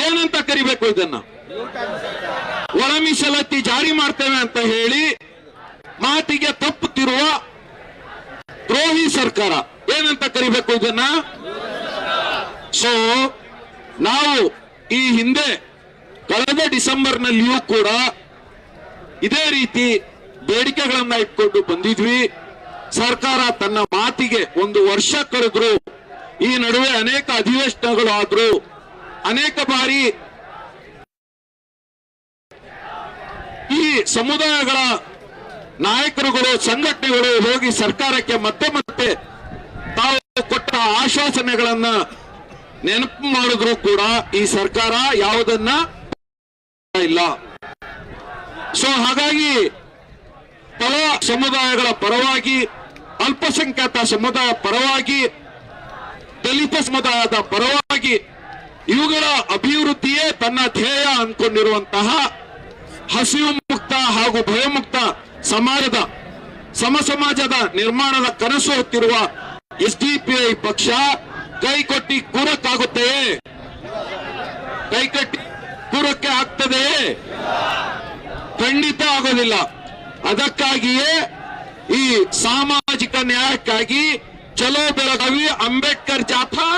ಏನಂತ ಕರಿಬೇಕು ಇದನ್ನ? ಒಳ ಜಾರಿ ಮಾಡ್ತೇವೆ ಅಂತ ಹೇಳಿ ಮಾತಿಗೆ ತಪ್ಪುತ್ತಿರುವ ದ್ರೋಹಿ ಸರ್ಕಾರ. ಏನಂತ ಕರಿಬೇಕು ಇದನ್ನ? ಸೊ ನಾವು ಈ ಹಿಂದೆ ಕಳೆದ ಡಿಸೆಂಬರ್ನಲ್ಲಿಯೂ ಕೂಡ ಇದೇ ರೀತಿ ಬೇಡಿಕೆಗಳನ್ನ ಇಟ್ಕೊಂಡು ಬಂದಿದ್ವಿ. ಸರ್ಕಾರ ತನ್ನ ಮಾತಿಗೆ ಒಂದು ವರ್ಷ ಕಳೆದ್ರು ಈ ನಡುವೆ ಅನೇಕ ಅಧಿವೇಶನಗಳು ಆದ್ರು ಅನೇಕ ಬಾರಿ ಈ ಸಮುದಾಯಗಳ ನಾಯಕರುಗಳು, ಸಂಘಟನೆಗಳು ಹೋಗಿ ಸರ್ಕಾರಕ್ಕೆ ಮತ್ತೆ ಮತ್ತೆ ತಾವು ಕೊಟ್ಟ ಆಶ್ವಾಸನೆಗಳನ್ನ ನೆನಪು ಮಾಡಿದ್ರು ಕೂಡ ಈ ಸರ್ಕಾರ ಯಾವುದನ್ನ ಇಲ್ಲ. ಸೊ ಹಾಗಾಗಿ ಪಲ ಸಮುದಾಯಗಳ ಪರವಾಗಿ, ಅಲ್ಪಸಂಖ್ಯಾತ ಸಮುದಾಯ ಪರವಾಗಿ, ದಲಿತ ಸಮುದಾಯದ ಪರವಾಗಿ ಇವುಗಳ ಅಭಿವೃದ್ಧಿಯೇ ತನ್ನ ಧ್ಯೇಯ ಅನ್ಕೊಂಡಿರುವಂತಹ ಹಸಿವು ಮುಕ್ತ ಹಾಗೂ ಭಯಮುಕ್ತ ಸಮಾಜದ, ಸಮ ಸಮಾಜದ ನಿರ್ಮಾಣದ ಕನಸು ಹೊತ್ತಿರುವ ಎಸ್ ಡಿ ಪಿ ಐ ಪಕ್ಷ ಕೈ ಕೊಟ್ಟಿ ಕೂರಕ್ಕಾಗುತ್ತೆಯೇ ಕೈ ಕಟ್ಟಿ ಕೂರಕ್ಕೆ ಆಗ್ತದೆಯೇ ಖಂಡಿತ ಆಗೋದಿಲ್ಲ. ಅದಕ್ಕಾಗಿಯೇ ಈ ಸಾಮಾಜಿಕ ನ್ಯಾಯಕ್ಕಾಗಿ ಚಲೋ ಬೆಳಗಾವಿ ಅಂಬೇಡ್ಕರ್ ಜಾಥಾ.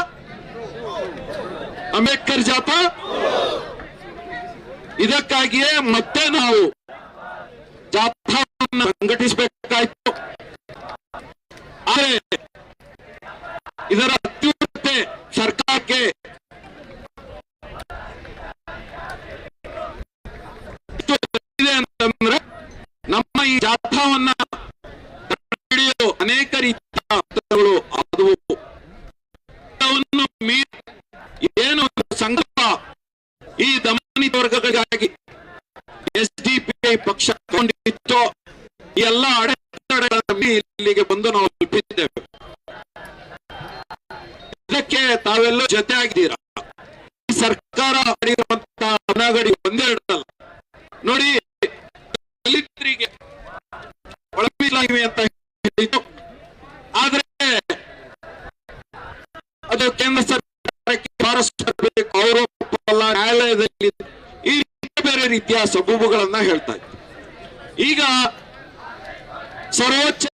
ಅಂಬೇಡ್ಕರ್ ಜಾಥಾ. ಇದಕ್ಕಾಗಿಯೇ ಮತ್ತೆ ನಾವು ಜಾಥಾವನ್ನು ಸಂಘಟಿಸಬೇಕಾಯ್ತು. ಆದರೆ ಇದರ ಅತ್ಯುನ್ನತೆ ಸರ್ಕಾರಕ್ಕೆ ಎಷ್ಟು ಇದೆ ಅಂತಂದ್ರೆ ನಮ್ಮ ಈ ಜಾಥಾವನ್ನ ಹಿಡಿಯಲು ಅನೇಕ ರೀತಿಯ ಪತ್ರಗಳು ಆದವು ಎಲ್ಲವನ್ನು ಮೀರಿ ಏನು ಒಂದು ಸಂಕಲ್ಪ ಈ ದಮನಿತ ವರ್ಗಗಳಿಗಾಗಿ ಎಸ್ ಡಿ ಪಿ ಐ ಪಕ್ಷ ಕೊಂಡಿತ್ತು ಈ ಎಲ್ಲ ಅಡೆತಡೆಗಳನ್ನು ಮೀರಿ ಇಲ್ಲಿಗೆ ಬಂದು ನಾವು ತಲುಪಿದ್ದೇವೆ ಇದಕ್ಕೆ ತಾವೆಲ್ಲ ಜೊತೆ ಆಗಿದ್ದೀರಾ ಈ ಸರ್ಕಾರ ಮಾಡಿರುವಂತಹ ಅನಗಡಿ ಒಂದೆರಡಲ್ಲ ನೋಡಿ ದಲಿತರಿಗೆ ಒಳಮೀಸಲಾಗಿವೆ ಅಂತ ಹೇಳಿತು ಆದ್ರೆ ಅದು ಕೇಂದ್ರ ಸರ್ಕಾರಕ್ಕೆ ಪಾರಸ್ಪರಬೇಕು ಅವರು ಒಪ್ಪಲ್ಲ, ನ್ಯಾಯಾಲಯದಲ್ಲಿ ಈ ರೀತಿ ಸಬೂಬುಗಳನ್ನ ಹೇಳ್ತಾ ಇತ್ತು ಈಗ ಸರ್ವೋಚ್ಚ